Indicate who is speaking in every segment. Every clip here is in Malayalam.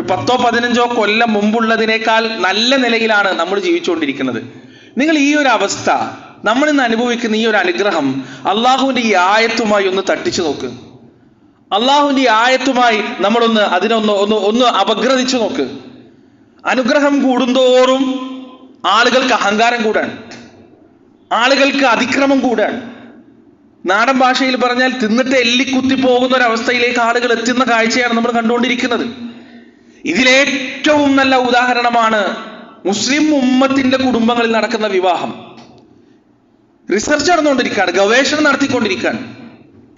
Speaker 1: ഒരു പത്തോ പതിനഞ്ചോ കൊല്ലം മുമ്പുള്ളതിനേക്കാൾ നല്ല നിലയിലാണ് നമ്മൾ ജീവിച്ചുകൊണ്ടിരിക്കുന്നത്. നിങ്ങൾ ഈ ഒരു അവസ്ഥ നമ്മൾ ഇന്ന് അനുഭവിക്കുന്ന ഈ ഒരു അനുഗ്രഹം അള്ളാഹുവിന്റെ ഈ ആയത്തുമായി ഒന്ന് തട്ടിച്ചു നോക്ക്. അള്ളാഹുവിന്റെ ഈ ആയത്തുമായി നമ്മളൊന്ന് അതിനൊന്ന് ഒന്ന് ഒന്ന് അപഗ്രഥിച്ചു നോക്ക്. അനുഗ്രഹം കൂടുന്തോറും ആളുകൾക്ക് അഹങ്കാരം കൂടാണ്. ആളുകൾക്ക് അതിക്രമം കൂടാണ്. നാടൻ ഭാഷയിൽ പറഞ്ഞാൽ തിന്നിട്ട് എല്ലിക്കുത്തി പോകുന്ന ഒരു അവസ്ഥയിലേക്ക് ആളുകൾ എത്തുന്ന കാഴ്ചയാണ് നമ്മൾ കണ്ടുകൊണ്ടിരിക്കുന്നത്. ഇതിലേറ്റവും നല്ല ഉദാഹരണമാണ് മുസ്ലിം ഉമ്മത്തിന്റെ കുടുംബങ്ങളിൽ നടക്കുന്ന വിവാഹം. റിസർച്ച് നടന്നുകൊണ്ടിരിക്കുകയാണ് ഗവേഷണം നടത്തിക്കൊണ്ടിരിക്കുകയാണ്.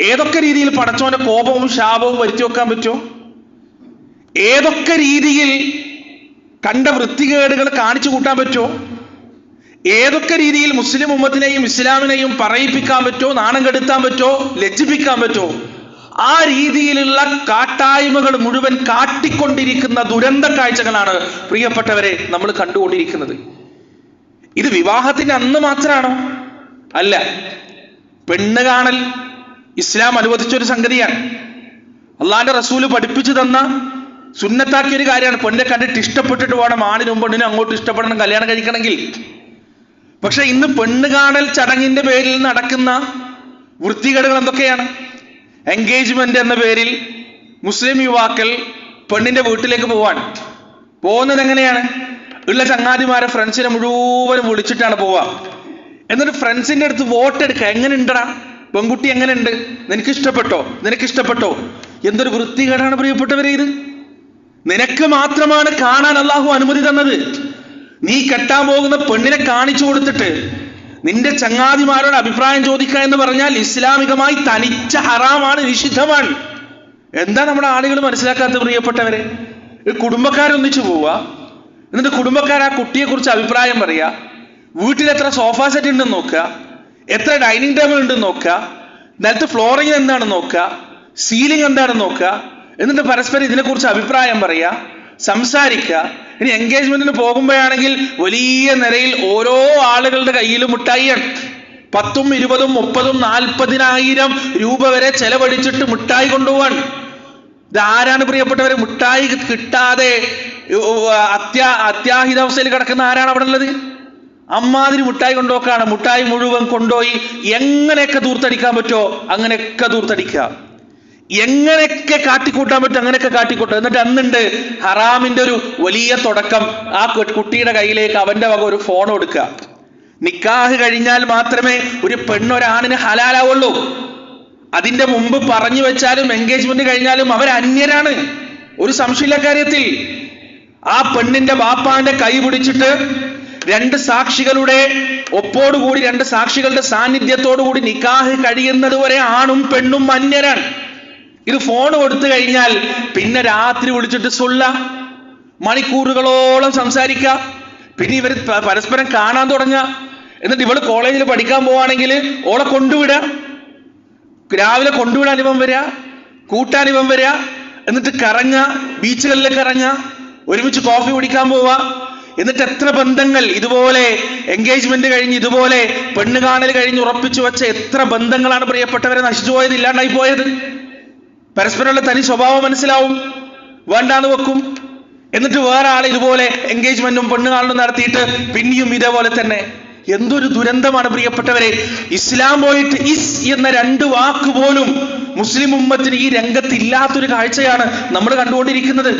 Speaker 1: ഏതൊക്കെ രീതിയിൽ പടച്ചോന്റെ കോപവും ശാപവും വരുത്തി വെക്കാൻ പറ്റുമോ? ഏതൊക്കെ രീതിയിൽ കണ്ട വൃത്തികേടുകൾ കാണിച്ചു കൂട്ടാൻ പറ്റുമോ? ഏതൊക്കെ രീതിയിൽ മുസ്ലിം ഉമ്മത്തിനെയും ഇസ്ലാമിനെയും പറയിപ്പിക്കാൻ പറ്റുമോ? നാണം കെടുത്താൻ പറ്റുമോ? ലജ്ജിപ്പിക്കാൻ പറ്റുമോ? ആ രീതിയിലുള്ള കാട്ടായ്മകൾ മുഴുവൻ കാട്ടിക്കൊണ്ടിരിക്കുന്ന ദുരന്ത കാഴ്ചകളാണ് പ്രിയപ്പെട്ടവരെ നമ്മൾ കണ്ടുകൊണ്ടിരിക്കുന്നത്. ഇത് വിവാഹത്തിന്റെ അന്ന് മാത്രമാണോ? അല്ല. പെണ്ണ് കാണൽ ഇസ്ലാം അനുവദിച്ച ഒരു സംഗതിയാണ്. അള്ളാന്റെ റസൂൽ പഠിപ്പിച്ചു തന്ന സുന്നത്താക്കിയ ഒരു കാര്യമാണ്. പെണ്ണെ കണ്ടിട്ട് ഇഷ്ടപ്പെട്ടിട്ട് വേണം ആണിനും പെണ്ണിനും അങ്ങോട്ട് ഇഷ്ടപ്പെടണം കല്യാണം കഴിക്കണമെങ്കിൽ. പക്ഷെ ഇന്ന് പെണ്ണ് കാണൽ ചടങ്ങിന്റെ പേരിൽ നടക്കുന്ന വൃത്തികേടുകൾ എന്തൊക്കെയാണ്? എൻഗേജ്മെന്റ് എന്ന പേരിൽ മുസ്ലിം യുവാക്കൾ പെണ്ണിന്റെ വീട്ടിലേക്ക് പോവാൻ പോകുന്നത് എങ്ങനെയാണ്? ഉള്ള ചങ്ങാതിമാരെ ഫ്രണ്ട്സിനെ മുഴുവനും വിളിച്ചിട്ടാണ് പോവാ എന്നിട്ട് ഫ്രണ്ട്സിന്റെ അടുത്ത് വോട്ട് എടുക്കുക. എങ്ങനെ ഉണ്ടടാ പെൺകുട്ടി എങ്ങനെ ഉണ്ട് നിനക്ക് ഇഷ്ടപ്പെട്ടോ നിനക്ക് ഇഷ്ടപ്പെട്ടോ എന്തൊരു വൃത്തികേടാണ് പ്രിയപ്പെട്ടവരെ ഇത്? നിനക്ക് മാത്രമാണ് കാണാൻ അള്ളാഹു അനുമതി തന്നത്. നീ കെട്ടാൻ പോകുന്ന പെണ്ണിനെ കാണിച്ചു കൊടുത്തിട്ട് നിന്റെ ചങ്ങാതിമാരോട് അഭിപ്രായം ചോദിക്കുക എന്ന് പറഞ്ഞാൽ ഇസ്ലാമികമായി തനിച്ച ഹറാമാണ് നിഷിദ്ധമാണ്. എന്താ നമ്മുടെ ആളുകൾ മനസ്സിലാക്കാത്ത പ്രിയപ്പെട്ടവരെ? കുടുംബക്കാരൊന്നിച്ചു പോവുക. എന്നിട്ട് കുടുംബക്കാർ ആ കുട്ടിയെ കുറിച്ച് അഭിപ്രായം പറയുക. വീട്ടിൽ എത്ര സോഫ സെറ്റ് ഉണ്ടെന്ന് നോക്കുക. എത്ര ഡൈനിങ് ടേബിൾ ഉണ്ടെന്ന് നോക്കുക. നിലത്ത് ഫ്ലോറിംഗ് എന്താണെന്ന് നോക്കുക. സീലിംഗ് എന്താണെന്ന് നോക്കുക. എന്നിട്ട് പരസ്പരം ഇതിനെക്കുറിച്ച് അഭിപ്രായം പറയുക. സംസാരിക്കുക. ഇനി എൻഗേജ്മെന്റിന് പോകുമ്പോഴാണെങ്കിൽ വലിയ നിരയിൽ ഓരോ ആളുകളുടെ കയ്യിലും മിഠായിയാണ് പത്തും ഇരുപതും മുപ്പതും നാൽപ്പതിനായിരം രൂപ വരെ ചെലവഴിച്ചിട്ട് മിഠായി കൊണ്ടുപോവാണ്. ഇത് ആരാണ് പ്രിയപ്പെട്ടവരെ? മിഠായി കിട്ടാതെ അത്യാ അത്യാഹിതാവസ്ഥയിൽ കിടക്കുന്ന ആരാണ് അവിടെ ഉള്ളത്? അമ്മാതിരി മുട്ടായി കൊണ്ടുപോക്കാണ്. മുട്ടായി മുഴുവൻ കൊണ്ടുപോയി എങ്ങനെയൊക്കെ ദൂർത്തടിക്കാൻ പറ്റുമോ അങ്ങനെയൊക്കെ ദൂർത്തടിക്കുക. എങ്ങനെയൊക്കെ കാട്ടിക്കൂട്ടാൻ പറ്റും അങ്ങനെയൊക്കെ കാട്ടിക്കൂട്ടും എന്നിട്ട് അന്നുണ്ട് ഹറാമിന്റെ ഒരു വലിയ തുടക്കം. ആ കുട്ടിയുടെ കയ്യിലേക്ക് അവന്റെ വക ഒരു ഫോൺ കൊടുക്കുക. നിക്കാഹ് കഴിഞ്ഞാൽ മാത്രമേ ഒരു പെണ്ണൊരാണിന് ഹലാലാവുള്ളൂ. അതിന്റെ മുമ്പ് പറഞ്ഞു വെച്ചാലും എൻഗേജ്മെന്റ് കഴിഞ്ഞാലും അവർ അന്യരാണ്. ഒരു സംശയമില്ല കാര്യത്തിൽ. ആ പെണ്ണിന്റെ ബാപ്പാന്റെ കൈ പിടിച്ചിട്ട് രണ്ട് സാക്ഷികളുടെ ഒപ്പോടുകൂടി രണ്ട് സാക്ഷികളുടെ സാന്നിധ്യത്തോടു കൂടി നിക്കാഹ് കഴിയുന്നത് വരെ ആണും പെണ്ണും അന്യരാണ്. ഇത് ഫോൺ കൊടുത്തു കഴിഞ്ഞാൽ പിന്നെ രാത്രി വിളിച്ചിട്ട് സുള്ള മണിക്കൂറുകളോളം സംസാരിക്ക. പിന്നെ ഇവർ പരസ്പരം കാണാൻ തുടങ്ങുക. എന്നിട്ട് ഇവൾ കോളേജിൽ പഠിക്കാൻ പോവാണെങ്കിൽ ഓളെ കൊണ്ടുവിടുക. രാവിലെ കൊണ്ടുവിടാൻ ഇവൻ വരിക കൂട്ടാൻ ഇവൻ വരിക എന്നിട്ട് കറങ്ങ ബീച്ചുകളിലേക്ക് കറങ്ങ ഒരുമിച്ച് കോഫി കുടിക്കാൻ പോവാ എന്നിട്ട് എത്ര ബന്ധങ്ങൾ ഇതുപോലെ എൻഗേജ്മെന്റ് കഴിഞ്ഞ് ഇതുപോലെ പെണ്ണ് കാണൽ കഴിഞ്ഞ് ഉറപ്പിച്ചു വെച്ച എത്ര ബന്ധങ്ങളാണ് പ്രിയപ്പെട്ടവരെ നശിച്ചു പോയത് ഇല്ലാണ്ടായി പോയത്. പരസ്പരമുള്ള തനി സ്വഭാവം മനസ്സിലാവും. വേണ്ടാന്ന് വെക്കും. എന്നിട്ട് വേറെ ആൾ ഇതുപോലെ എൻഗേജ്മെന്റും പെണ്ണ് കാണലും നടത്തിയിട്ട് പിന്നെയും ഇതേപോലെ തന്നെ. എന്തൊരു ദുരന്തമാണ് പ്രിയപ്പെട്ടവരെ. ഇസ്ലാം പോയിട്ട് ഇസ് എന്ന രണ്ട് വാക്ക് പോലും മുസ്ലിം ഉമ്മത്തിന് ഈ രംഗത്ത് ഇല്ലാത്തൊരു കാഴ്ചയാണ് നമ്മൾ കണ്ടുകൊണ്ടിരിക്കുന്നത്.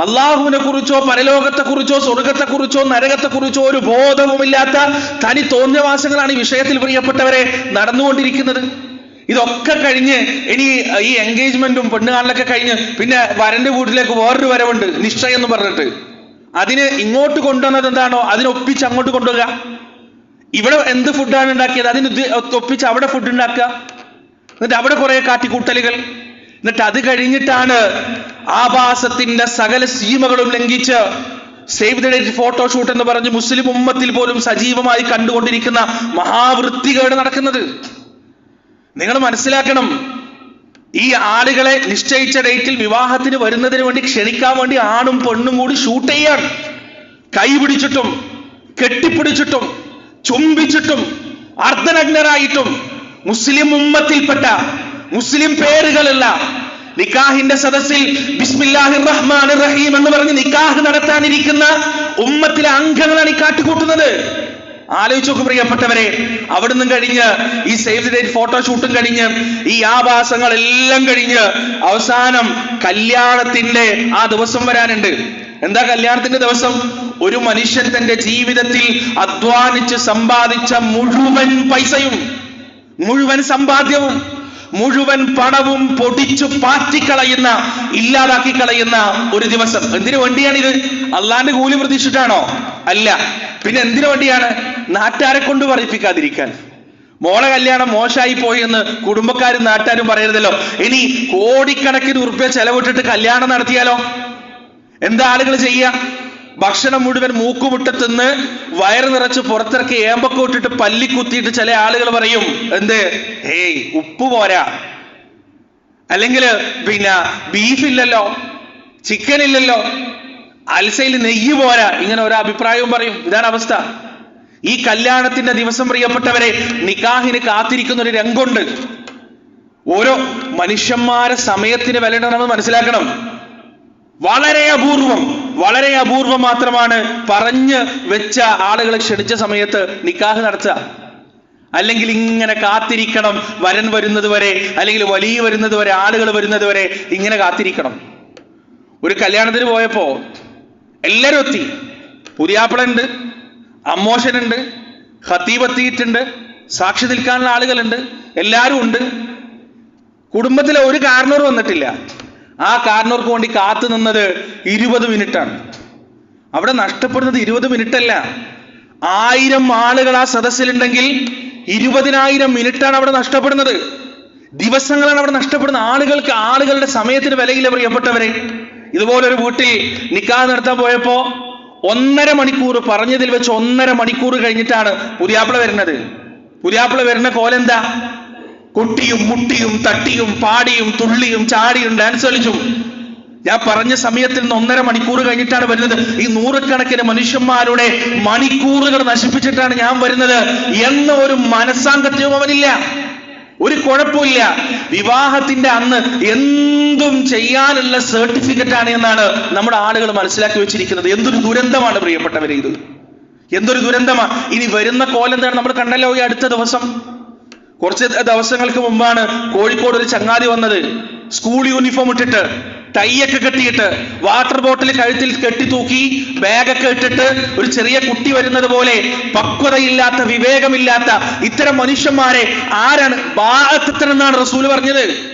Speaker 1: അള്ളാഹുവിനെ കുറിച്ചോ പരലോകത്തെ കുറിച്ചോ സ്വർഗത്തെ കുറിച്ചോ നരകത്തെ കുറിച്ചോ ഒരു ബോധവുമില്ലാത്ത തനി തോന്നിയവാസങ്ങളാണ് ഈ വിഷയത്തിൽ പ്രിയപ്പെട്ടവരെ നടന്നുകൊണ്ടിരിക്കുന്നത്. ഇതൊക്കെ കഴിഞ്ഞ് ഇനി ഈ എൻഗേജ്മെന്റും പെണ്ണുകാണലൊക്കെ കഴിഞ്ഞ് പിന്നെ വരന്റെ വീട്ടിലേക്ക് വേറൊരു വരവുണ്ട് നിശ്ചയം എന്ന് പറഞ്ഞിട്ട്. അതിന് ഇങ്ങോട്ട് കൊണ്ടുവന്നത് എന്താണോ അതിനൊപ്പിച്ച് അങ്ങോട്ട് കൊണ്ടുവരിക. ഇവിടെ എന്ത് ഫുഡാണ് ഉണ്ടാക്കിയത്? അതിന് ഒപ്പിച്ച് അവിടെ ഫുഡ് ഉണ്ടാക്കുക. എന്നിട്ട് അവിടെ കുറെ കാട്ടിക്കൂട്ടലുകൾ. എന്നിട്ട് അത് കഴിഞ്ഞിട്ടാണ് ആഭാസത്തിന്റെ സകല സീമകളും ലംഘിച്ച് സേവ് ദ ഡേറ്റ് ഫോട്ടോഷൂട്ട് എന്ന് പറഞ്ഞ് മുസ്ലിം ഉമ്മത്തിൽ പോലും സജീവമായി കണ്ടുകൊണ്ടിരിക്കുന്ന മഹാവൃത്തികേട് നടക്കുന്നത്. നിങ്ങൾ മനസ്സിലാക്കണം. ഈ ആളുകളെ നിശ്ചയിച്ച ഡേറ്റിൽ വിവാഹത്തിന് വരുന്നതിന് വേണ്ടി ക്ഷണിക്കാൻ വേണ്ടി ആണും പെണ്ണും കൂടി ഷൂട്ട് ചെയ്യാൻ കൈ പിടിച്ചിട്ടും കെട്ടിപ്പിടിച്ചിട്ടും ചുംബിച്ചിട്ടും അർദ്ധനഗ്നരായിട്ടും മുസ്ലിം ഉമ്മത്തിൽപ്പെട്ട മുസ്ലിം പേരുകളല്ല നിക്കാഹിന്റെ സദസ്സിൽ ബിസ്മില്ലാഹിർ റഹ്മാനിർ റഹീം എന്ന് പറഞ്ഞ് നിക്കാഹ് നടത്താനിരിക്കുന്ന ഉമ്മത്തിലെ അംഗങ്ങളാണ് ഈ കാട്ടിക്കൂട്ടുന്നത് ആലോചിച്ച് നോക്ക് പ്രിയപ്പെട്ടവരെ. അവിടുന്ന് കഴിഞ്ഞ് ഈ സേവ് ദി ഡേറ്റ് ഫോട്ടോഷൂട്ടും കഴിഞ്ഞ് ഈ ആഭാസങ്ങളെല്ലാം കഴിഞ്ഞ് അവസാനം കല്യാണത്തിന്റെ ആ ദിവസം വരാനുണ്ട്. എന്താ കല്യാണത്തിന്റെ ദിവസം? ഒരു മനുഷ്യൻ തന്റെ ജീവിതത്തിൽ അധ്വാനിച്ച് സമ്പാദിച്ച മുഴുവൻ പൈസയും മുഴുവൻ സമ്പാദ്യവും മുഴുവൻ പണവും പൊടിച്ചു പാറ്റിക്കളയുന്ന ഇല്ലാതാക്കി കളയുന്ന ഒരു ദിവസം. എന്തിനു വേണ്ടിയാണിത്? അള്ളാന്റെ കൂലി പ്രതീക്ഷിച്ചിട്ടാണോ? അല്ല. പിന്നെ എന്തിനു വേണ്ടിയാണ് നാട്ടാരെ കൊണ്ട് പറയിപ്പിക്കാതിരിക്കാൻ മോളെ കല്യാണം മോശമായി പോയി എന്ന് കുടുംബക്കാരും നാട്ടാരും പറയരുതല്ലോ. ഇനി കോടിക്കണക്കിന് ഉറുപ്പ്യ ചെലവിട്ടിട്ട് കല്യാണം നടത്തിയാലോ? എന്താ ആളുകൾ ചെയ്യുക ഭക്ഷണം മുഴുവൻ മൂക്കുമുട്ട തിന്ന് വയറ് നിറച്ച് പുറത്തിറക്കി ഏമ്പൊക്കെ ഇട്ടിട്ട് പല്ലി ചില ആളുകൾ പറയും എന്ത്? ഏയ് ഉപ്പ് പോരാ. അല്ലെങ്കിൽ പിന്നെ ബീഫ് ഇല്ലല്ലോ ചിക്കൻ ഇല്ലല്ലോ. അൽസയിൽ നെയ്യ് പോരാ. ഇങ്ങനെ ഒരു അഭിപ്രായവും പറയും. ഇതാണ് അവസ്ഥ. ഈ കല്യാണത്തിന്റെ ദിവസം പ്രിയപ്പെട്ടവരെ നിക്കാഹിന് കാത്തിരിക്കുന്ന ഒരു രംഗമുണ്ട്. ഓരോ മനുഷ്യന്മാരെ സമയത്തിന് വിലയിടണമെന്ന് മനസ്സിലാക്കണം. വളരെ അപൂർവം വളരെ അപൂർവം മാത്രമാണ് പറഞ്ഞ് വെച്ച ആളുകളെ ക്ഷണിച്ച സമയത്ത് നിക്കാഹ് നടത്തുക. അല്ലെങ്കിൽ ഇങ്ങനെ കാത്തിരിക്കണം വരൻ വരുന്നത് വരെ അല്ലെങ്കിൽ വലിയ വരുന്നത് വരെ ആളുകൾ വരുന്നത് വരെ ഇങ്ങനെ കാത്തിരിക്കണം. ഒരു കല്യാണത്തിന് പോയപ്പോ എല്ലാരും എത്തി. പുതിയാപ്പിള ഉണ്ട് അമ്മോശനുണ്ട് ഖത്തീബ് എത്തിയിട്ടുണ്ട് സാക്ഷി നിൽക്കാനുള്ള ആളുകളുണ്ട് എല്ലാവരും ഉണ്ട്. കുടുംബത്തിലെ ഒരു കാരണവർ വന്നിട്ടില്ല. ആ കാരണവർക്ക് വേണ്ടി കാത്തു നിന്നത് ഇരുപത് മിനിറ്റാണ്. അവിടെ നഷ്ടപ്പെടുന്നത് ഇരുപത് മിനിറ്റ് അല്ല ആയിരം ആളുകൾ ആ സദസ്സിലുണ്ടെങ്കിൽ ഇരുപതിനായിരം മിനിറ്റാണ് അവിടെ നഷ്ടപ്പെടുന്നത്. ദിവസങ്ങളാണ് അവിടെ നഷ്ടപ്പെടുന്ന ആളുകൾക്ക് ആളുകളുടെ സമയത്തിന് വിലയില്ല പ്രിയപ്പെട്ടവരെ. ഇതുപോലൊരു വീട്ടിൽ നിക്കാ നടത്താൻ പോയപ്പോ ഒന്നര മണിക്കൂർ പറഞ്ഞതിൽ വെച്ച് ഒന്നര മണിക്കൂർ കഴിഞ്ഞിട്ടാണ് പുതിയാപ്പിള വരുന്നത്. പുതിയാപ്പിള വരുന്ന കോലെന്താ കുട്ടിയും മുട്ടിയും തട്ടിയും പാടിയും തുള്ളിയും ചാടിയും ഡാൻസ് കളിച്ചും. ഞാൻ പറഞ്ഞ സമയത്തിൽ നിന്ന് ഒന്നര മണിക്കൂർ കഴിഞ്ഞിട്ടാണ് വരുന്നത്. ഈ നൂറുകണക്കിന് മനുഷ്യന്മാരുടെ മണിക്കൂറുകൾ നശിപ്പിച്ചിട്ടാണ് ഞാൻ വരുന്നത്. എന്ന ഒരു മനസ്സാങ്കത്യവും അവനില്ല. ഒരു കുഴപ്പമില്ല. വിവാഹത്തിന്റെ അന്ന് എന്തും ചെയ്യാനുള്ള സർട്ടിഫിക്കറ്റ് ആണ് എന്നാണ് നമ്മുടെ ആളുകൾ മനസ്സിലാക്കി വെച്ചിരിക്കുന്നത്. എന്തൊരു ദുരന്തമാണ് പ്രിയപ്പെട്ടവരെ ഇത്. എന്തൊരു ദുരന്തമാ. ഇനി വരുന്ന കോലെന്താണ് നമ്മൾ കണ്ടല്ലോ ഈ അടുത്ത ദിവസം? കുറച്ച് ദിവസങ്ങൾക്ക് മുമ്പാണ് കോഴിക്കോട് ഒരു ചങ്ങാതി വന്നത്. സ്കൂൾ യൂണിഫോം ഇട്ടിട്ട് ടൈയൊക്കെ കെട്ടിയിട്ട് വാട്ടർ ബോട്ടിൽ കഴുത്തിൽ കെട്ടി തൂക്കി ബാഗൊക്കെ ഇട്ടിട്ട് ഒരു ചെറിയ കുട്ടി വരുന്നത് പോലെ പക്വതയില്ലാത്ത വിവേകമില്ലാത്ത ഇത്തരം മനുഷ്യന്മാരെ ആരാണ്? ബാഅത്തൻ എന്നാണ് റസൂൽ പറഞ്ഞത്.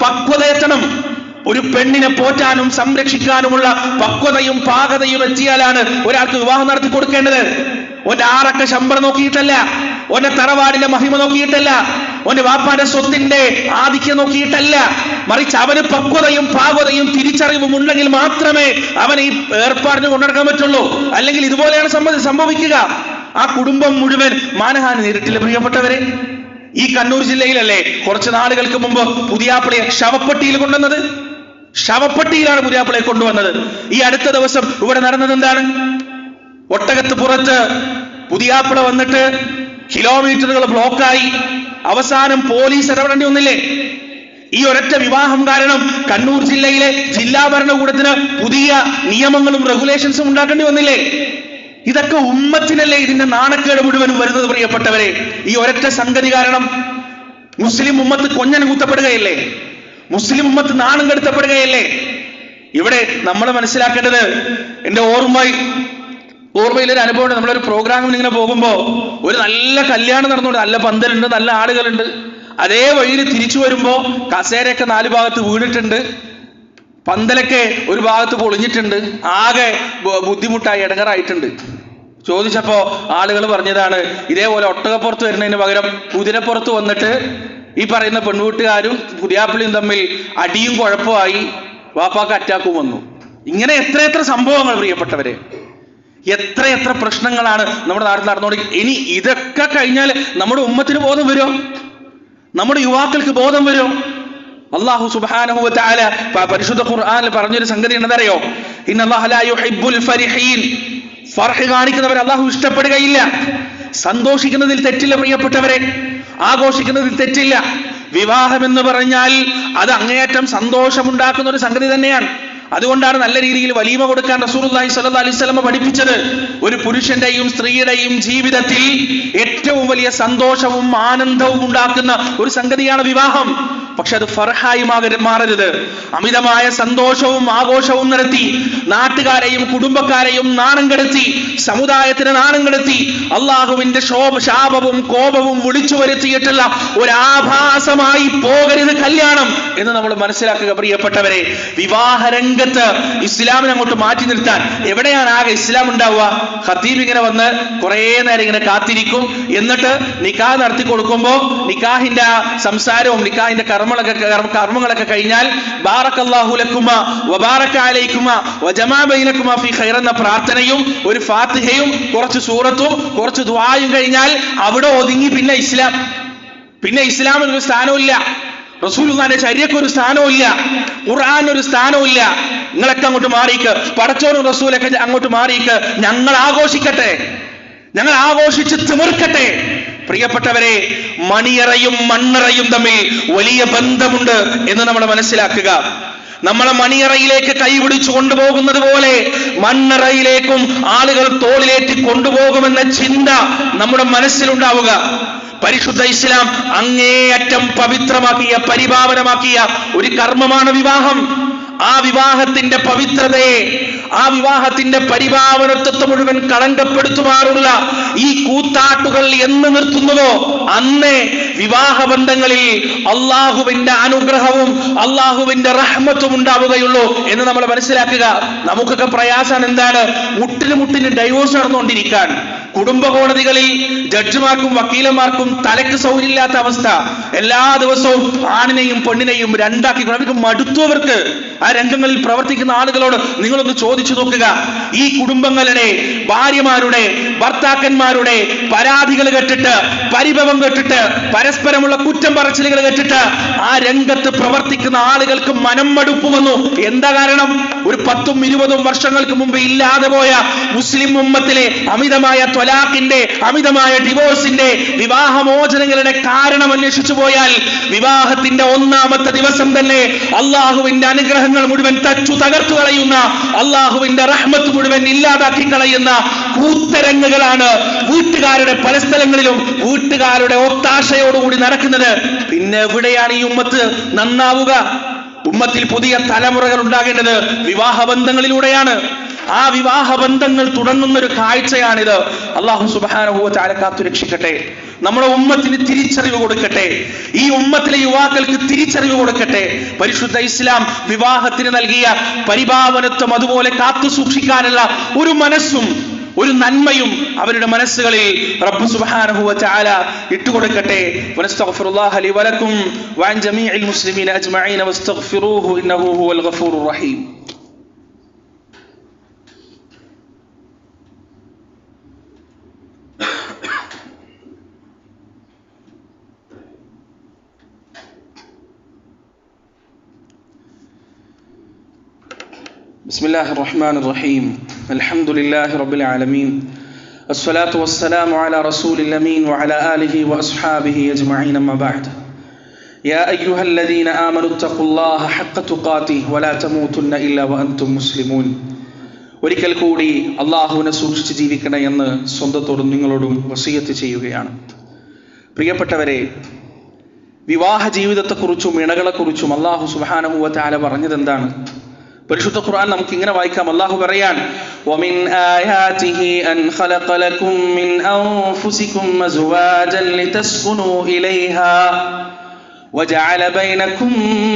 Speaker 1: പക്വതയെത്തണം. ഒരു പെണ്ണിനെ പോറ്റാനും സംരക്ഷിക്കാനുമുള്ള പക്വതയും പാകതയും എത്തിയാലാണ് ഒരാൾക്ക് വിവാഹം നടത്തി കൊടുക്കേണ്ടത് ഒരാറൊക്കെ ശമ്പളം നോക്കിയിട്ടല്ല. ഓന്റെ തറവാടിന്റെ മഹിമ നോക്കിയിട്ടല്ല. ഓന്റെ വാപ്പാന്റെ സ്വത്തിന്റെ ആധിക്യം നോക്കിയിട്ടല്ല. മറിച്ച് അവന് പക്വതയും പാകതയും തിരിച്ചറിവും ഉണ്ടെങ്കിൽ മാത്രമേ അവൻ ഈ ഏർപ്പാടിന് കൊണ്ടുനടക്കാൻ പറ്റുള്ളൂ. അല്ലെങ്കിൽ ഇതുപോലെയാണ് സംഭവ- സംഭവിക്കുക. ആ കുടുംബം മുഴുവൻ മാനഹാനി നേരിട്ടില്ല പ്രിയപ്പെട്ടവരെ. ഈ കണ്ണൂർ ജില്ലയിലല്ലേ കുറച്ച് നാളുകൾക്ക് മുമ്പ് പുതിയാപ്പിളയെ ശവപ്പെട്ടിയിൽ കൊണ്ടുവന്നത്? ശവപ്പെട്ടിയിലാണ് പുതിയാപ്പിളയെ കൊണ്ടുവന്നത്. ഈ അടുത്ത ദിവസം ഇവിടെ നടന്നത് എന്താണ്? ഒട്ടകത്ത് പുറത്ത് പുതിയാപ്പിള വന്നിട്ട് കിലോമീറ്ററുകൾ ബ്ലോക്കായി. അവസാനം പോലീസ് ഇടപെടേണ്ടി വന്നില്ലേ? ഈ ഒരൊറ്റ വിവാഹം കാരണം കണ്ണൂർ ജില്ലയിലെ ജില്ലാ ഭരണകൂടത്തിന് പുതിയ നിയമങ്ങളും റെഗുലേഷൻസും ഉണ്ടാക്കേണ്ടി വന്നില്ലേ? ഇതൊക്കെ ഉമ്മത്തിനല്ലേ ഇതിന്റെ നാണക്കേട് മുഴുവനും വരുന്നത് പ്രിയപ്പെട്ടവരെ? ഈ ഒരൊറ്റ സംഗതി കാരണം മുസ്ലിം ഉമ്മത്ത് കൊഞ്ഞൻ കുത്തപ്പെടുകയല്ലേ? മുസ്ലിം ഉമ്മത്ത് നാണം കെടുത്തപ്പെടുകയല്ലേ? ഇവിടെ നമ്മൾ മനസ്സിലാക്കേണ്ടത് എന്റെ ഓർമ്മ ഓർമ്മയിൽ ഒരു അനുഭവമുണ്ട്. നമ്മളൊരു പ്രോഗ്രാമിന് ഇങ്ങനെ പോകുമ്പോൾ ഒരു നല്ല കല്യാണം നടന്നുകൊണ്ട് നല്ല പന്തലുണ്ട് നല്ല ആളുകളുണ്ട്. അതേ വഴിയിൽ തിരിച്ചു വരുമ്പോൾ കസേരയൊക്കെ നാല് ഭാഗത്ത് വീണിട്ടുണ്ട്. പന്തലൊക്കെ ഒരു ഭാഗത്ത് പൊളിഞ്ഞിട്ടുണ്ട്. ആകെ ബുദ്ധിമുട്ടായി ഇടങ്ങറായിട്ടുണ്ട് ചോദിച്ചപ്പോൾ ആളുകൾ പറഞ്ഞതാണ് ഇതേപോലെ ഒട്ടകപ്പുറത്ത് വരുന്നതിന് പകരം കുതിരപ്പുറത്ത് വന്നിട്ട് ഈ പറയുന്ന പെൺകുട്ടുകാരും പുതിയാപ്പിളിയും തമ്മിൽ അടിയും കുഴപ്പമായി വാപ്പാക്ക് അറ്റാക്കും വന്നു. ഇങ്ങനെ എത്ര എത്ര സംഭവങ്ങൾ പ്രിയപ്പെട്ടവരെ. എത്ര എത്ര പ്രശ്നങ്ങളാണ് നമ്മുടെ നാട്ടിൽ നടന്നുകൊണ്ടിരിക്കുന്നത് ഇനി ഇതൊക്കെ കഴിഞ്ഞാൽ നമ്മുടെ ഉമ്മത്തിന് ബോധം വരുമോ നമ്മുടെ യുവാക്കൾക്ക് ബോധം വരുമോ അള്ളാഹു വ പരിശുദ്ധ ഖുർആാനിൽ പറഞ്ഞൊരു സംഗതി എന്നതറിയോ ഫർഹ് കാണിക്കുന്നവരെ അള്ളാഹു ഇഷ്ടപ്പെടുകയില്ല. സന്തോഷിക്കുന്നതിൽ തെറ്റില്ല പ്രിയപ്പെട്ടവരെ. ആഘോഷിക്കുന്നതിൽ തെറ്റില്ല. വിവാഹം എന്ന് പറഞ്ഞാൽ അത് അങ്ങേയറ്റം സന്തോഷമുണ്ടാക്കുന്ന ഒരു സംഗതി തന്നെയാണ്. അതുകൊണ്ടാണ് നല്ല രീതിയിൽ വലീമ കൊടുക്കാൻ റസൂലുള്ളാഹി സ്വല്ലല്ലാഹി അലൈഹി വസല്ലം പഠിപ്പിച്ചത്. ഒരു പുരുഷന്റെയും സ്ത്രീയുടെയും ജീവിതത്തിൽ ഏറ്റവും വലിയ സന്തോഷവും ആനന്ദവും ഉണ്ടാക്കുന്ന ഒരു സംഗതിയാണ് വിവാഹം. പക്ഷെ അത് ഫർഹായി മാറരുത്. അമിതമായ സന്തോഷവും ആഘോഷവും നടത്തി നാട്ടുകാരെയും കുടുംബക്കാരെയും നാണം കെടുത്തി സമുദായത്തിന് നാണം കെടുത്തി അള്ളാഹുവിന്റെ ശോഭ ശാപവും കോപവും വിളിച്ചു വരുത്തിയിട്ടുള്ള ഒരു ആഭാസമായി പോകരുത് കല്യാണം എന്ന് നമ്മൾ മനസ്സിലാക്കുക പ്രിയപ്പെട്ടവരെ. വിവാഹ രംഗത്ത് ഇസ്ലാമിനെ അങ്ങോട്ട് മാറ്റി നിർത്താൻ എവിടെയാണ് ആകെ ഇസ്ലാം ഉണ്ടാവുക? ഖത്തീബ് ഇങ്ങനെ വന്ന് കുറേ നേരം ഇങ്ങനെ കാത്തിരിക്കും. എന്നിട്ട് നിക്കാഹ് നടത്തി കൊടുക്കുമ്പോ നിക്കാഹിന്റെ സംസാരവും നിക്കാഹിന്റെ കർമ്മങ്ങളൊക്കെ കർമ്മ- കർമ്മങ്ങളൊക്കെ കഴിഞ്ഞാൽ ബാറക്കല്ലാഹു ലക്കുമ വബാറക അലൈക്കുമ വജമാ എന്ന പ്രാർത്ഥനയും ഒരു ഫാത്തിഹയും കുറച്ച് സൂറത്തും കുറച്ച് ദുആയും കഴിഞ്ഞാൽ അവിടെ ഒതുങ്ങി പിന്നെ ഇസ്ലാം. പിന്നെ ഇസ്ലാമിന് ഒരു സ്ഥാനമില്ല റസൂലുള്ളാന്റെ ശരീരക്ക് ഒരു സ്ഥാനമില്ല ഖുർആൻ ഒരു സ്ഥാനമില്ല നിങ്ങളൊക്കെ അങ്ങോട്ട് മാറിയിക്ക് പടച്ചോനും റസൂലൊക്കെ അങ്ങോട്ട് മാറിയിക്ക് ഞങ്ങൾ ആഘോഷിക്കട്ടെ. ഞങ്ങൾ ആഘോഷിച്ച് തിമിർക്കട്ടെ. പ്രിയപ്പെട്ടവരെ മണിയറയും മണ്ണറയും തമ്മിൽ വലിയ ബന്ധമുണ്ട് എന്ന് നമ്മൾ മനസ്സിലാക്കുക. നമ്മളെ മണിയറയിലേക്ക് കൈപിടിച്ചു കൊണ്ടുപോകുന്നത് പോലെ മണ്ണറയിലേക്കും ആളുകൾ തോളിലേറ്റി കൊണ്ടുപോകുമെന്ന ചിന്ത നമ്മുടെ മനസ്സിലുണ്ടാവുക. പരിശുദ്ധ ഇസ്ലാം അങ്ങേയറ്റം പവിത്രമാക്കിയ പരിപാവനമാക്കിയ ഒരു കർമ്മമാണ് വിവാഹം. ആ വിവാഹത്തിന്റെ പവിത്രതയെ ആ വിവാഹത്തിന്റെ പരിഭാവനത്വത്തെ മുഴുവൻ കളങ്കപ്പെടുത്തുമാറുള്ള ഈ കൂത്താട്ടുകൾ എന്ന് നിർത്തുന്നുവോ? അന്നേ വിവാഹ ബന്ധങ്ങളിൽ അള്ളാഹുവിന്റെ അനുഗ്രഹവും അള്ളാഹുവിന്റെ റഹ്മത്തും ഉണ്ടാവുകയുള്ളൂ എന്ന് നമ്മൾ മനസ്സിലാക്കുക. നമുക്കൊക്കെ പ്രയാസം എന്താണ്? മുട്ടിന് മുട്ടിന് ഡൈവോഴ്സ് നടന്നുകൊണ്ടിരിക്കാൻ കുടുംബ കോടതികളിൽ ജഡ്ജിമാർക്കും വക്കീലന്മാർക്കും തലയ്ക്ക് സൗകര്യമില്ലാത്ത അവസ്ഥ. എല്ലാ ദിവസവും ആണിനെയും പെണ്ണിനെയും രണ്ടാക്കി അവർക്ക് മടുത്തവർക്ക് ആ രംഗങ്ങളിൽ പ്രവർത്തിക്കുന്ന ആളുകളോട് നിങ്ങളൊന്ന് ചോദിച്ചു നോക്കുക. ഈ കുടുംബങ്ങളുടെ ഭാര്യമാരുടെ ഭർത്താക്കന്മാരുടെ പരാതികൾ കേട്ടിട്ട് പരിഭവം കേട്ടിട്ട് പരസ്പരമുള്ള കുറ്റം പറച്ചിലുകൾ കേട്ടിട്ട് ആ രംഗത്ത് പ്രവർത്തിക്കുന്ന ആളുകൾക്ക് മനം മടുപ്പ് വന്നു. എന്താ കാരണം? ഒരു പത്തും ഇരുപതും വർഷങ്ങൾക്ക് മുമ്പ് ഇല്ലാതെ പോയ മുസ്ലിം ഉമ്മത്തിലെ അമിതമായ ത്വലാഖിന്റെ അമിതമായ ഡിവോഴ്സിന്റെ വിവാഹമോചനങ്ങളുടെ കാരണം അന്വേഷിച്ചു പോയാൽ വിവാഹത്തിന്റെ ഒന്നാമത്തെ ദിവസം തന്നെ അള്ളാഹുവിന്റെ അനുഗ്രഹങ്ങൾ മുഴുവൻ തച്ചു തകർത്തു കളയുന്ന അള്ളാഹുവിന്റെ റഹ്മത്ത് മുഴുവൻ ഇല്ലാതാക്കി കളയുന്ന കൂത്തരങ്ങുകളാണ് വീട്ടുകാരുടെ പല സ്ഥലങ്ങളിലും വീട്ടുകാരുടെ ഒത്താശയോടുകൂടി നടക്കുന്നത്. പിന്നെ എവിടെയാണ് ഈ ഉമ്മത്ത് നന്നാവുക? ഉമ്മത്തിൽ പുതിയ തലമുറകൾ ഉണ്ടാകേണ്ടത് വിവാഹ ബന്ധങ്ങളിലൂടെയാണ് ആ വിവാഹ ബന്ധങ്ങൾ തുടങ്ങുന്ന ഒരു കാഴ്ചയാണിത്. അള്ളാഹു സുബാനഹുവ ചാല കാത്തു രക്ഷിക്കട്ടെ. നമ്മുടെ ഉമ്മത്തിന് തിരിച്ചറിവ് കൊടുക്കട്ടെ. ഈ ഉമ്മത്തിലെ യുവാക്കൾക്ക് തിരിച്ചറിവ് കൊടുക്കട്ടെ. പരിശുദ്ധ ഇസ്ലാം വിവാഹത്തിന് നൽകിയ പരിഭാവനത്വം അതുപോലെ കാത്തു സൂക്ഷിക്കാനുള്ള ഒരു മനസ്സും ഒരു നന്മയും അവരുടെ മനസ്സുകളിൽ റബ്ബ് സുബ്ഹാനഹു വ തആല ഇട്ടുകൊടുക്കട്ടെ. വനസ്തഗ്ഫിറുല്ലാഹ ലി വലക്കും വഅൻ ജമീഇൽ മുസ്ലിമീന അജ്മഈന വസ്തഗ്ഫിറൂഹു ഇന്നഹു ഹുവൽ ഗഫൂറുർ റഹീം. بسم الله الرحمن الرحيم الحمد لله رب العالمين الصلاة والسلام على رسول الأمين وعلى آله وأصحابه أجمعين أما بعد يا أيها الذين آمنوا اتقوا الله حق تقاته ولا تموتن إلا وأنتم مسلمون ഒരിക്കൽ കൂടി അള്ളാഹുവിനെ സൂക്ഷിച്ച് ജീവിക്കണേ എന്ന് സ്വന്തത്തോടും നിങ്ങളോടും വസീയത്ത് ചെയ്യുകയാണ് പ്രിയപ്പെട്ടവരെ വിവാഹ ജീവിതത്തെക്കുറിച്ചും ഇണകളെക്കുറിച്ചും അള്ളാഹു സുബാനഹുവ താല പറഞ്ഞത് എന്താണ് പരിശുദ്ധ ഖുർആൻ നമുക്ക് ഇങ്ങനെ വായിക്കാം അള്ളാഹു പറയാൻ ومن آياته أن خلق لكم من أنفسكم أزواجا لتسكنوا إليها وجعل بينكم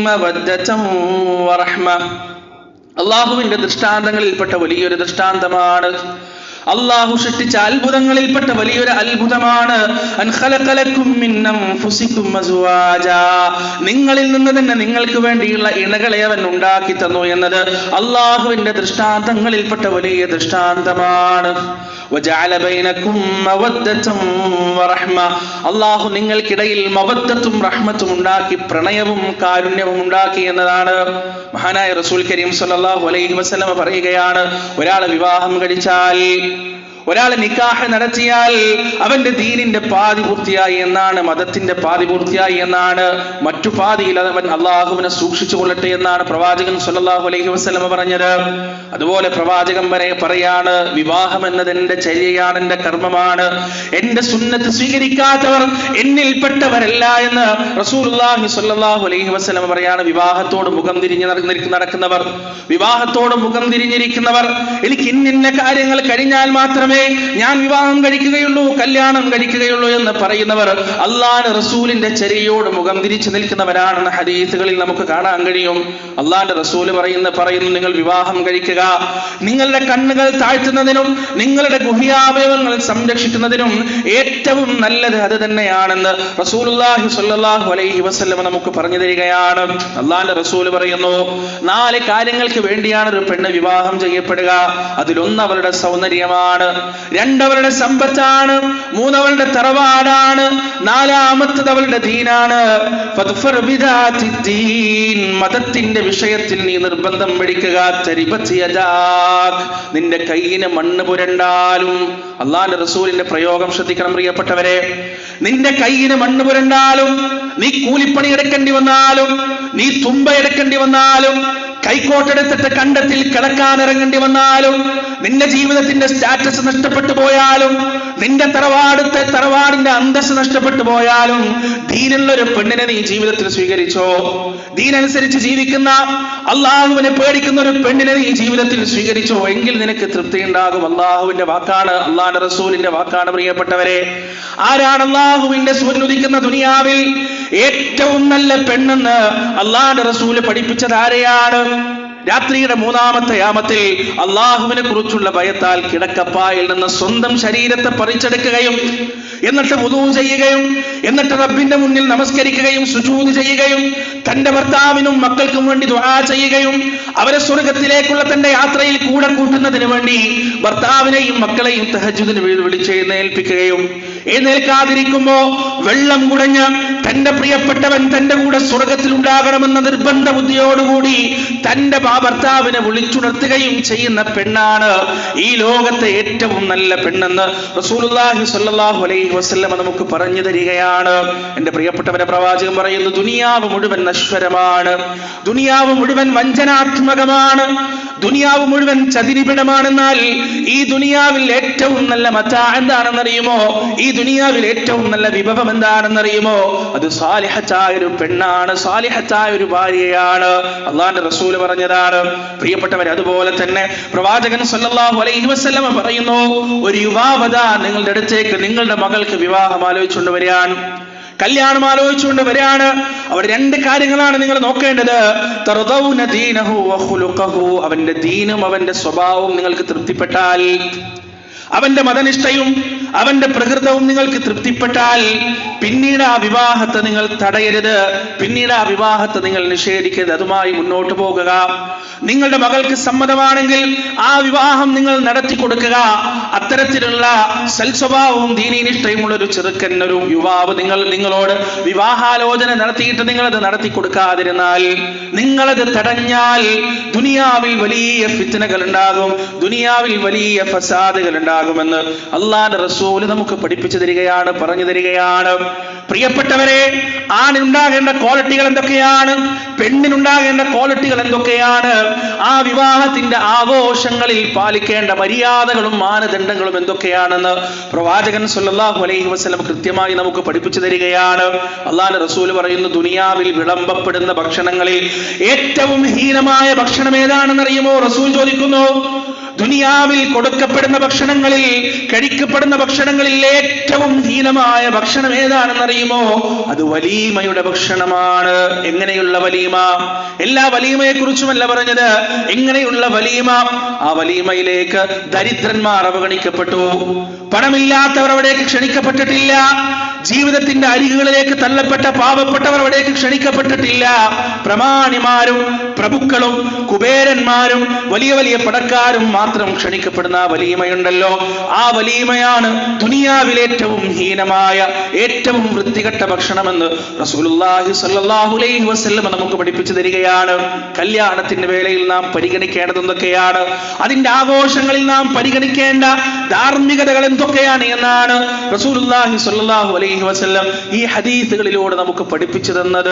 Speaker 1: مودة ورحمة അള്ളാഹുവിന്റെ ദൃഷ്ടാന്തങ്ങളിൽപ്പെട്ട വലിയൊരു ദൃഷ്ടാന്തമാണ് അള്ളാഹു സൃഷ്ടിച്ച അത്ഭുതങ്ങളിൽപ്പെട്ട വലിയൊരു അത്ഭുതമാണ്. നിങ്ങളിൽ നിന്ന് തന്നെ നിങ്ങൾക്ക് വേണ്ടിയുള്ള ഇണകളെ അവൻ ഉണ്ടാക്കി തന്നു എന്നത് അള്ളാഹുവിന്റെ ദൃഷ്ടാന്തങ്ങളിൽപ്പെട്ട വലിയ ദൃഷ്ടാന്തമാണ്. അള്ളാഹു നിങ്ങൾക്കിടയിൽ മവദ്ദത്തും റഹ്മത്തും ഉണ്ടാക്കി പ്രണയവും കാരുണ്യവും ഉണ്ടാക്കി എന്നതാണ്. മഹാനായ റസൂൽ കരീം സല്ലാഹു അലൈഹി വസ്ലമ പറയുകയാണ്. ഒരാളെ വിവാഹം കഴിച്ചാൽ ഒരാൾ നിക്കാഹ് നടത്തിയാൽ അവന്റെ ദീനിന്റെ പാതി പൂർത്തിയായി എന്നാണ് മതത്തിന്റെ പാതി പൂർത്തിയായി എന്നാണ് മറ്റു പാതിയിൽ അവൻ അള്ളാഹുവിനെ സൂക്ഷിച്ചു കൊള്ളട്ടെ എന്നാണ് പ്രവാചകൻ സല്ലാഹു അലൈഹി വസ്ലമ പറഞ്ഞത്. അതുപോലെ പ്രവാചകൻ വരെ പറയാണ് വിവാഹം എന്നത് എന്റെ ചര്യയാണ് എന്റെ കർമ്മമാണ്. എന്റെ സുന്നത്ത് സ്വീകരിക്കാത്തവർ എന്നിൽപ്പെട്ടവരല്ല എന്ന് റസൂലുള്ളാഹി സ്വല്ലല്ലാഹു അലൈഹി വസ്ലമ പറയാണ്. വിവാഹത്തോട് മുഖം തിരിഞ്ഞ് നടക്കുന്നവർ വിവാഹത്തോട് മുഖം തിരിഞ്ഞിരിക്കുന്നവർ എനിക്ക് ഇന്നിന്ന കാര്യങ്ങൾ കഴിഞ്ഞാൽ മാത്രമേ ഞാൻ വിവാഹം കഴിക്കുകയുള്ളൂ കല്യാണം കഴിക്കുകയുള്ളൂ എന്ന് പറയുന്നവർ അള്ളാഹ് റസൂലിന്റെ ചെരിയോട് മുഖം തിരിച്ചു നിൽക്കുന്നവരാണെന്ന് ഹദീസുകളിൽ നമുക്ക് കാണാൻ കഴിയും. അള്ളാന്റെ റസൂൽ പറയുന്ന പറയുന്നു നിങ്ങൾ വിവാഹം കഴിക്കുക. നിങ്ങളുടെ കണ്ണുകൾ താഴ്ത്തുന്നതിനും നിങ്ങളുടെ ഗുഹ്യാവയവങ്ങൾ സംരക്ഷിക്കുന്നതിനും ഏറ്റവും നല്ലത് അത് തന്നെയാണെന്ന് റസൂലുള്ളാഹി സ്വല്ലല്ലാഹു അലൈഹി വസല്ലം നമുക്ക് പറഞ്ഞു തരികയാണ്. അള്ളാന്റെ റസൂൽ പറയുന്നു നാല് കാര്യങ്ങൾക്ക് വേണ്ടിയാണ് ഒരു പെണ്ണ് വിവാഹം ചെയ്യപ്പെടുക. അതിലൊന്ന് അവളുടെ സൗന്ദര്യമാണ്. രണ്ടവരുടെ സമ്പത്താണ് മൂന്നവളുടെ തറവാടാണ് നാലാമത്തത് അവളുടെ ദീനാണ് മതത്തിന്റെ വിഷയത്തിൽ നീ നിർബന്ധം പിടിക്കുക. നിന്റെ കയ്യിന് മണ്ണ് പുരണ്ടാലും. അള്ളാന്റെ റസൂലിന്റെ പ്രയോഗം ശ്രദ്ധിക്കണം പ്രിയപ്പെട്ടവരെ. നിന്റെ കയ്യിന് മണ്ണ് പുരണ്ടാലും നീ കൂലിപ്പണി എടുക്കേണ്ടി വന്നാലും നീ തുമ്പ എടുക്കേണ്ടി വന്നാലും കൈക്കോട്ടെടുത്തിട്ട് കണ്ടത്തിൽ കിടക്കാൻ ഇറങ്ങേണ്ടി വന്നാലും നിന്റെ ജീവിതത്തിന്റെ സ്റ്റാറ്റസ് നഷ്ടപ്പെട്ടു പോയാലും നിന്റെ തറവാടത്തെ തറവാടിന്റെ അന്തസ് നഷ്ടപ്പെട്ടു പോയാലും ദീനുള്ള ഒരു പെണ്ണിനെ നീ ജീവിതത്തിൽ സ്വീകരിച്ചോ? ദീനനുസരിച്ച് ജീവിക്കുന്ന അള്ളാഹുവിനെ പേടിക്കുന്ന ഒരു പെണ്ണിനെ നീ ജീവിതത്തിൽ സ്വീകരിച്ചോ? എങ്കിൽ നിനക്ക് തൃപ്തി ഉണ്ടാകും. അള്ളാഹുവിന്റെ വാക്കാണ് അള്ളാഹുന്റെ റസൂലിന്റെ വാക്കാണ് പ്രിയപ്പെട്ടവരെ. ആരാണ് അള്ളാഹുവിന്റെ സൂര്യനുദിക്കുന്ന ദുനിയാവിൽ ഏറ്റവും നല്ല പെണ്ണെന്ന് അള്ളാഹുന്റെ റസൂൽ പഠിപ്പിച്ചത് ആരെയാണ്? രാത്രിയുടെ മൂന്നാമത്തെ യാമത്തിൽ അള്ളാഹുവിനെ കുറിച്ചുള്ള ഭയത്താൽ കിടക്കപ്പായിൽ നിന്ന് സ്വന്തം ശരീരത്തെ പറിച്ചെടുക്കുകയും എന്നിട്ട് വുദൂ ചെയ്യുകയും എന്നിട്ട് റബ്ബിന്റെ മുന്നിൽ നമസ്കരിക്കുകയും സുജൂത് ചെയ്യുകയും തന്റെ ഭർത്താവിനും മക്കൾക്കും വേണ്ടി ദുആ ചെയ്യുകയും അവരെ സ്വർഗത്തിലേക്കുള്ള തന്റെ യാത്രയിൽ കൂടെ കൂട്ടുന്നതിന് വേണ്ടി ഭർത്താവിനെയും മക്കളെയും തഹജുദിന് വിളിച്ചെഴുന്നേൽപ്പിക്കുകയും എഴുന്നേൽക്കാതിരിക്കുമ്പോ വെള്ളം കുടഞ്ഞ് തന്റെ പ്രിയപ്പെട്ടവൻ തന്റെ കൂടെ സ്വർഗത്തിൽ ഉണ്ടാകണമെന്ന നിർബന്ധ ബുദ്ധിയോടുകൂടി തന്റെ ഭർത്താവിനെ വിളിച്ചുണർത്തുകയും ചെയ്യുന്ന പെണ്ണാണ് ഈ ലോകത്തെ ഏറ്റവും നല്ല പെണ്ണെന്ന് റസൂലുള്ളാഹി സ്വല്ലല്ലാഹു അലൈഹി വസല്ലമ നമുക്ക് പറഞ്ഞു തരികയാണ്. എന്റെ പ്രിയപ്പെട്ടവരെ പ്രവാചകൻ പറയുന്നു ദുനിയാവ് മുഴുവൻ നശ്വരമാണ്. ദുനിയാവ് മുഴുവൻ വഞ്ചനാത്മകമാണ്. ദുനിയാവ് മുഴുവൻ ചതിരിപിടമാണെന്നാൽ ഈ ദുനിയാവിൽ ഏറ്റവും നല്ല മറ്റ എന്താണെന്നറിയുമോ? ഈ ദുനിയാവിൽ ഏറ്റവും നല്ല വിഭവം എന്താണെന്നറിയുമോ? അത് സാലിഹത്തായ ഒരു പെണ്ണാണ് സാലിഹത്തായ ഒരു ഭാര്യയാണ്. അള്ളാന്റെ റസൂൽ പറഞ്ഞതാണ്. പ്രിയപ്പെട്ടവർ അതുപോലെ തന്നെ പ്രവാചകൻ സല്ലല്ലാഹു അലൈഹി വസല്ലമ പറയുന്നു ഒരു യുവാവത നിങ്ങളുടെ അടുത്തേക്ക് നിങ്ങളുടെ മകൾക്ക് വിവാഹം ആലോചിച്ചുകൊണ്ട് വരികയാണ്. കല്യാണം ആലോചിച്ചുകൊണ്ട് വരികയാണ്. അവിടെ രണ്ട് കാര്യങ്ങളാണ് നിങ്ങൾ നോക്കേണ്ടത്. അവന്റെ ദീനും അവന്റെ സ്വഭാവവും നിങ്ങൾക്ക് തൃപ്തിപ്പെട്ടാൽ അവന്റെ മതനിഷ്ഠയും അവന്റെ പ്രകൃതവും നിങ്ങൾക്ക് തൃപ്തിപ്പെട്ടാൽ പിന്നീട് ആ വിവാഹത്തെ നിങ്ങൾ തടയരുത്. പിന്നീട് ആ വിവാഹത്തെ നിങ്ങൾ നിഷേധിക്കരുത്. അതുമായി മുന്നോട്ട് പോകുക. നിങ്ങളുടെ മകൾക്ക് സമ്മതമാണെങ്കിൽ ആ വിവാഹം നിങ്ങൾ നടത്തി കൊടുക്കുക. അത്തരത്തിലുള്ള സൽസ്വഭാവവും ദീനീനിഷ്ഠയുമുള്ള ഒരു ചെറുക്കൻ ഒരു യുവാവ് നിങ്ങൾ നിങ്ങളോട് വിവാഹാലോചന നടത്തിയിട്ട് നിങ്ങളത് നടത്തി കൊടുക്കാതിരുന്നാൽ നിങ്ങളത് തടഞ്ഞാൽ ദുനിയാവിൽ വലിയ ഫിത്തനകൾ ഉണ്ടാകും ദുനിയാവിൽ വലിയ ഫസാദുകൾ ഉണ്ടാകുമെന്ന് അള്ളാന്റെ റസൂൽ നമുക്ക് പഠിപ്പിച്ചു തരികയാണ് പറഞ്ഞു തരികയാണ്. പ്രിയപ്പെട്ടവരെ ആണിനുണ്ടാകേണ്ട ക്വാളിറ്റികൾ എന്തൊക്കെയാണ്? പെണ്ണിനുണ്ടാകേണ്ട ക്വാളിറ്റികൾ എന്തൊക്കെയാണ്? ആ വിവാഹത്തിന്റെ ആഘോഷങ്ങളിൽ പാലിക്കേണ്ട മര്യാദകളും മാനദണ്ഡങ്ങളും എന്തൊക്കെയാണെന്ന് പ്രവാചകൻ സല്ലല്ലാഹു അലൈഹി വസ്ലം കൃത്യമായി നമുക്ക് പഠിപ്പിച്ചു തരികയാണ്. അള്ളാന്റെ റസൂൽ പറയുന്നു ദുനിയാവിൽ വിളമ്പപ്പെടുന്ന ഭക്ഷണങ്ങളിൽ ഏറ്റവും ഹീനമായ ഭക്ഷണം ഏതാണെന്ന് അറിയുമോ റസൂൽ ചോദിക്കുന്നു. ദുനിയാവിൽ കൊടുക്കപ്പെടുന്ന ഭക്ഷണങ്ങളിൽ കഴിക്കപ്പെടുന്ന ഭക്ഷണങ്ങളിൽ ഏറ്റവും ഹീനമായ ഭക്ഷണം ഏതാണെന്നറിയുമോ? അത് വലീമയുടെ ഭക്ഷണമാണ്. എങ്ങനെയുള്ള വലീമ? എല്ലാ വലീമയെ കുറിച്ചുമല്ല പറഞ്ഞത്. എങ്ങനെയുള്ള വലീമ? ആ വലീമയിലേക്ക് ദരിദ്രന്മാർ അവഗണിക്കപ്പെട്ടു. പണമില്ലാത്തവർ അവിടേക്ക് ക്ഷണിക്കപ്പെട്ടിട്ടില്ല. ജീവിതത്തിന്റെ അരികുകളിലേക്ക് തള്ളപ്പെട്ട പാവപ്പെട്ടവർ അവിടേക്ക് ക്ഷണിക്കപ്പെട്ടിട്ടില്ല. പ്രമാണിമാരും പ്രഭുക്കളും കുബേരന്മാരും വലിയ വലിയ പടക്കാരും മാത്രം ക്ഷണിക്കപ്പെടുന്ന വലിയമയുണ്ടല്ലോ. ആ വലിയമയാണ് ദുനിയാവിലെ ഏറ്റവും ഹീനമായ ഏറ്റവും വൃത്തികെട്ട ഭക്ഷണമെന്ന് നമുക്ക് പഠിപ്പിച്ചു തരികയാണ്. കല്യാണത്തിന്റെ വേളയിൽ നാം പരിഗണിക്കേണ്ടത് എന്തൊക്കെയാണ്? അതിന്റെ ആഘോഷങ്ങളിൽ നാം പരിഗണിക്കേണ്ട ധാർമ്മികതകൾ എന്തൊക്കെയാണ് എന്നാണ് സ്വല്ലല്ലാഹു അലൈഹി വസല്ലം ഈ ഹദീസുകളിലൂടെ നമുക്ക് പഠിപ്പിച്ചു തന്നത്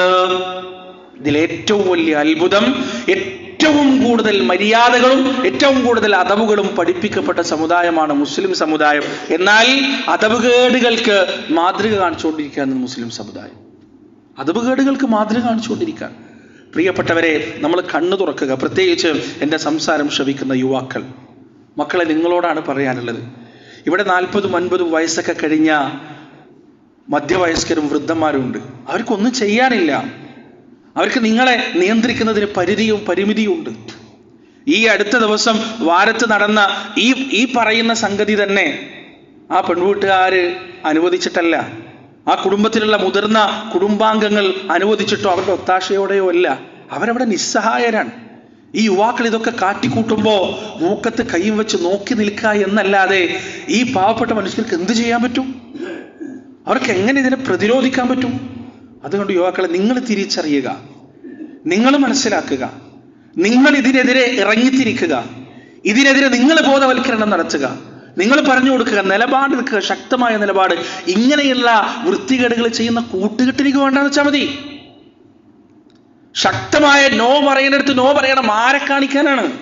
Speaker 1: ഇതിൽ ഏറ്റവും വലിയ അത്ഭുതം ഏറ്റവും കൂടുതൽ മര്യാദകളും ഏറ്റവും കൂടുതൽ അതവുകളും പഠിപ്പിക്കപ്പെട്ട സമുദായമാണ് മുസ്ലിം സമുദായം. എന്നാൽ അതവുകേടുകൾക്ക് മാതൃക കാണിച്ചുകൊണ്ടിരിക്കുകയാണ് മുസ്ലിം സമുദായം. അതവുകേടുകൾക്ക് മാതൃക കാണിച്ചുകൊണ്ടിരിക്കുക പ്രിയപ്പെട്ടവരെ നമ്മൾ കണ്ണു തുറക്കുക. പ്രത്യേകിച്ച് എന്റെ സംസാരം ശ്രവിക്കുന്ന യുവാക്കൾ. മക്കളെ നിങ്ങളോടാണ് പറയാനുള്ളത്. ഇവിടെ നാൽപ്പതും അൻപതും വയസ്സൊക്കെ കഴിഞ്ഞ മധ്യവയസ്കരും വൃദ്ധന്മാരും ഉണ്ട് അവർക്കൊന്നും ചെയ്യാനില്ല. അവർക്ക് നിങ്ങളെ നിയന്ത്രിക്കുന്നതിന് പരിധിയും പരിമിതിയും ഉണ്ട് ഈ അടുത്ത ദിവസം വാരത്ത് നടന്ന ഈ ഈ പറയുന്ന സംഗതി തന്നെ ആ പെൺവീട്ടുകാര് അനുവദിച്ചിട്ടല്ല. ആ കുടുംബത്തിലുള്ള മുതിർന്ന കുടുംബാംഗങ്ങൾ അനുവദിച്ചിട്ടോ അവരുടെ ഒത്താശയോടെയോ അല്ല. അവരവിടെ നിസ്സഹായരാണ്. ഈ യുവാക്കൾ ഇതൊക്കെ കാട്ടിക്കൂട്ടുമ്പോ മൂക്കത്ത് കൈയും വെച്ച് നോക്കി നിൽക്കുക എന്നല്ലാതെ ഈ പാവപ്പെട്ട മനുഷ്യർക്ക് എന്ത് ചെയ്യാൻ പറ്റും? അവർക്ക് എങ്ങനെ ഇതിനെ പ്രതിരോധിക്കാൻ പറ്റും? അതുകൊണ്ട് യുവാക്കളെ നിങ്ങൾ തിരിച്ചറിയുക. നിങ്ങൾ മനസ്സിലാക്കുക. നിങ്ങൾ ഇതിനെതിരെ ഇറങ്ങിത്തിരിക്കുക. ഇതിനെതിരെ നിങ്ങൾ ബോധവൽക്കരണം നടത്തുക. നിങ്ങൾ പറഞ്ഞു കൊടുക്കുക നിലപാട് എടുക്കുക ശക്തമായ നിലപാട്. ഇങ്ങനെയുള്ള വൃത്തികേടുകൾ ചെയ്യുന്ന കൂട്ടുകെട്ടിലേക്ക് വേണ്ടെന്ന് വെച്ചാൽ മതി. ശക്തമായ നോ പറയുന്നിടത്ത് നോ പറയണം. ആരെ കാണിക്കാനാണ്?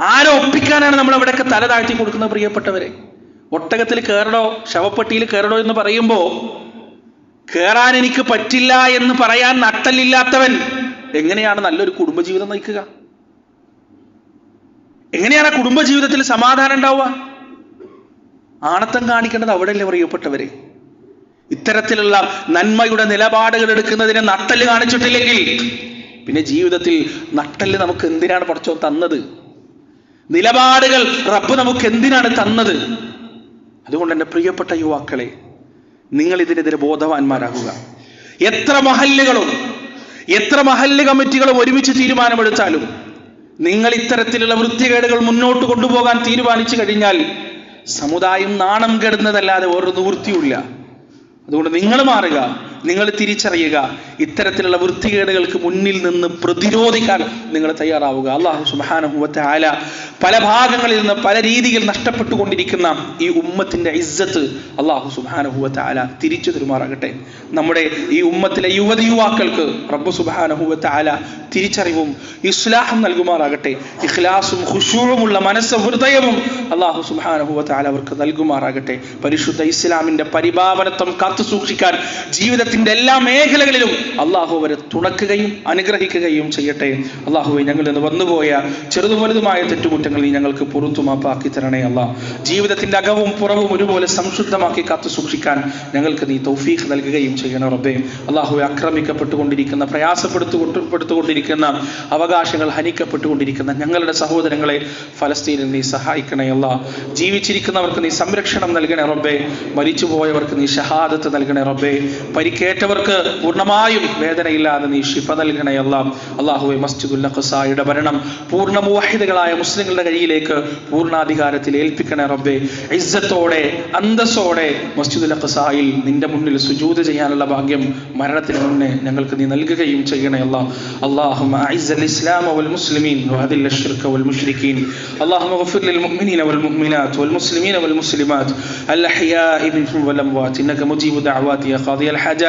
Speaker 1: ആരെ ഒപ്പിക്കാനാണ് നമ്മൾ അവിടെയൊക്കെ തല താഴ്ത്തി കൊടുക്കുന്നത് പ്രിയപ്പെട്ടവരെ? ഒട്ടകത്തിൽ കയറണോ? ശവപ്പെട്ടിയിൽ കയറണോ എന്ന് പറയുമ്പോ കയറാൻ എനിക്ക് പറ്റില്ല എന്ന് പറയാൻ നട്ടല്ലില്ലാത്തവൻ എങ്ങനെയാണ് നല്ലൊരു കുടുംബജീവിതം നയിക്കുക? എങ്ങനെയാണ് ആ കുടുംബജീവിതത്തിൽ സമാധാനം ഉണ്ടാവുക? ആണത്തം കാണിക്കേണ്ടത് അവിടെയല്ലേ പ്രിയപ്പെട്ടവരെ? ഇത്തരത്തിലുള്ള നന്മയുടെ നിലപാടുകൾ എടുക്കുന്നതിന് നട്ടൽ കാണിച്ചിട്ടില്ലെങ്കിൽ പിന്നെ ജീവിതത്തിൽ നട്ടൽ നമുക്ക് എന്തിനാണ് പടച്ചോ തന്നത്? നിലപാടുകൾ റബ്ബ് നമുക്ക് എന്തിനാണ് തന്നത്? അതുകൊണ്ട് എന്റെ പ്രിയപ്പെട്ട യുവാക്കളെ നിങ്ങൾ ഇതിനെതിരെ ബോധവാന്മാരാകുക. എത്ര മഹല്ലുകളും എത്ര മഹല്ല് കമ്മിറ്റികളും ഒരുമിച്ച് തീരുമാനമെടുത്താലും നിങ്ങൾ ഇത്തരത്തിലുള്ള വൃത്തികേടുകൾ മുന്നോട്ട് കൊണ്ടുപോകാൻ തീരുമാനിച്ചു കഴിഞ്ഞാൽ സമുദായം നാണം കെടുന്നതല്ലാതെ വേറൊരു നിവൃത്തിയുമില്ല. അതുകൊണ്ട് നിങ്ങൾ മാറുക. നിങ്ങൾ തിരിച്ചറിയുക ഇത്തരത്തിലുള്ള വൃത്തികേടുകൾക്ക് മുന്നിൽ നിന്ന് പ്രതിരോധിക്കാൻ നിങ്ങൾ തയ്യാറാവുക. അള്ളാഹു സുബാനുഭവത്തെ ആല പല ഭാഗങ്ങളിൽ നിന്ന് പല രീതിയിൽ നഷ്ടപ്പെട്ടുകൊണ്ടിരിക്കുന്ന ഈ ഉമ്മത്തിന്റെ ഇസ്സത്ത് അള്ളാഹു സുബാനുഭവത്തെ ആല തിരിച്ചു തരുമാറാകട്ടെ. നമ്മുടെ ഈ ഉമ്മത്തിലെ യുവതി യുവാക്കൾക്ക് റബ്ബു സുബാനുഭവത്തെ ആല തിരിച്ചറിവും ഇസ്ലാഹും നൽകുമാറാകട്ടെ. ഇഖ്ലാസും ഖുഷൂറുമുള്ള മനസ്സ് ഹൃദയവും അള്ളാഹു സുബാനുഭവത്തെ ആല അവർക്ക് നൽകുമാറാകട്ടെ. പരിശുദ്ധ ഇസ്ലാമിന്റെ പരിപാവനത്വം കാത്തു സൂക്ഷിക്കാൻ ജീവിതത്തിന്റെ എല്ലാ മേഖലകളിലും അള്ളാഹു അവരെ തുണക്കുകയും അനുഗ്രഹിക്കുകയും ചെയ്യട്ടെ. അള്ളാഹുവെ ഞങ്ങൾ നിന്ന് വന്നുപോയ ചെറുതും വലുതുമായ തെറ്റുകുറ്റങ്ങൾ നീ ഞങ്ങൾക്ക് പുറത്തു മാപ്പാക്കി തരണേ അല്ല ജീവിതത്തിന്റെ അകവും പുറവും ഒരുപോലെ സംശുദ്ധമാക്കി കാത്തു സൂക്ഷിക്കാൻ ഞങ്ങൾക്ക് നീ തൗഫീഖ് നൽകുകയും ചെയ്യണം റബ്ബേ. അള്ളാഹുവെ ആക്രമിക്കപ്പെട്ടുകൊണ്ടിരിക്കുന്ന പ്രയാസപ്പെടുത്തുകൊണ്ടിരിക്കുന്ന അവകാശങ്ങൾ ഹനിക്കപ്പെട്ടുകൊണ്ടിരിക്കുന്ന ഞങ്ങളുടെ സഹോദരങ്ങളെ ഫലസ്തീനിൽ നീ സഹായിക്കണേ അല്ല ജീവിച്ചിരിക്കുന്നവർക്ക് നീ സംരക്ഷണം നൽകണേ റബ്ബേ. മരിച്ചുപോയവർക്ക് നീ ഷഹാദത്ത് നൽകണേ റബ്ബേ. പരിക്കേറ്റവർക്ക് പൂർണ്ണമായും വേദനയില്ലാതെ നീ ഷിഫ നൽകണേ അല്ല അള്ളാഹുവെ മസ്ജിദുൽ അഖസായുടെ ഭരണം പൂർണ്ണ മുവാഹിദുകളായ മുസ്ലിങ്ങളുടെ കയ്യിലേക്ക് പൂർണ്ണാധികാരത്തിൽ ഏൽപ്പിക്കണേ റബ്ബേ ഇസ്സത്തോടെ അന്തസ്സോടെ മസ്ജിദുൽ അഖസായിൽ നിന്റെ മുന്നിൽ സുജൂദ് ചെയ്യാനുള്ള ഭാഗ്യം മരണത്തിന് മുന്നേ ഞങ്ങൾക്ക് നീ നൽകുകയും ചെയ്യണേ അല്ല اللهم أعز الإسلام والمسلمين وأذل الشرك والمشركين اللهم اغفر للمؤمنين والمؤمنات والمسلمين والمسلمات الأحياء منهم والأموات إنك مجيب دعوات يا قاضي الحاجات